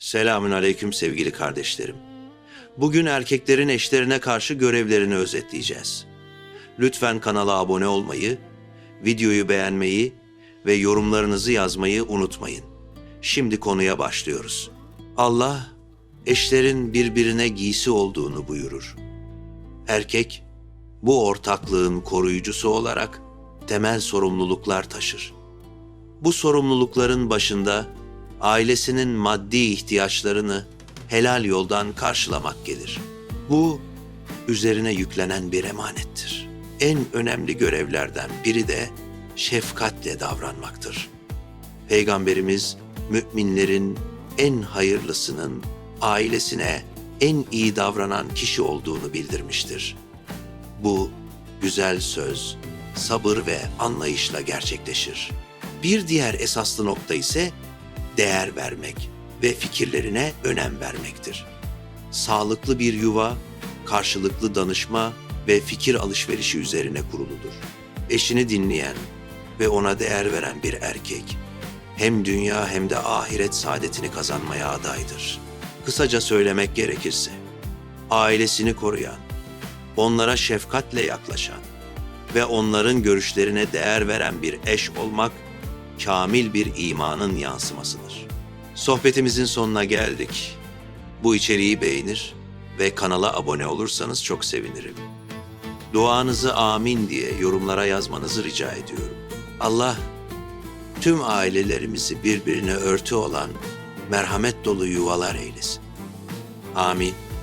Selamün aleyküm sevgili kardeşlerim. Bugün erkeklerin eşlerine karşı görevlerini özetleyeceğiz. Lütfen kanala abone olmayı, videoyu beğenmeyi ve yorumlarınızı yazmayı unutmayın. Şimdi konuya başlıyoruz. Allah eşlerin birbirine giysi olduğunu buyurur. Erkek bu ortaklığın koruyucusu olarak temel sorumluluklar taşır. Bu sorumlulukların başında ailesinin maddi ihtiyaçlarını helal yoldan karşılamak gelir. Bu üzerine yüklenen bir emanettir. En önemli görevlerden biri de şefkatle davranmaktır. Peygamberimiz müminlerin en hayırlısının ailesine en iyi davranan kişi olduğunu bildirmiştir. Bu güzel söz, sabır ve anlayışla gerçekleşir. Bir diğer esaslı nokta ise değer vermek ve fikirlerine önem vermektir. Sağlıklı bir yuva, karşılıklı danışma ve fikir alışverişi üzerine kuruludur. Eşini dinleyen ve ona değer veren bir erkek hem dünya hem de ahiret saadetini kazanmaya adaydır. Kısaca söylemek gerekirse, ailesini koruyan, onlara şefkatle yaklaşan ve onların görüşlerine değer veren bir eş olmak kamil bir imanın yansımasıdır. Sohbetimizin sonuna geldik. Bu içeriği beğenir ve kanala abone olursanız çok sevinirim. Duanızı amin diye yorumlara yazmanızı rica ediyorum. Allah tüm ailelerimizi birbirine örtü olan merhamet dolu yuvalar eylesin. Amin.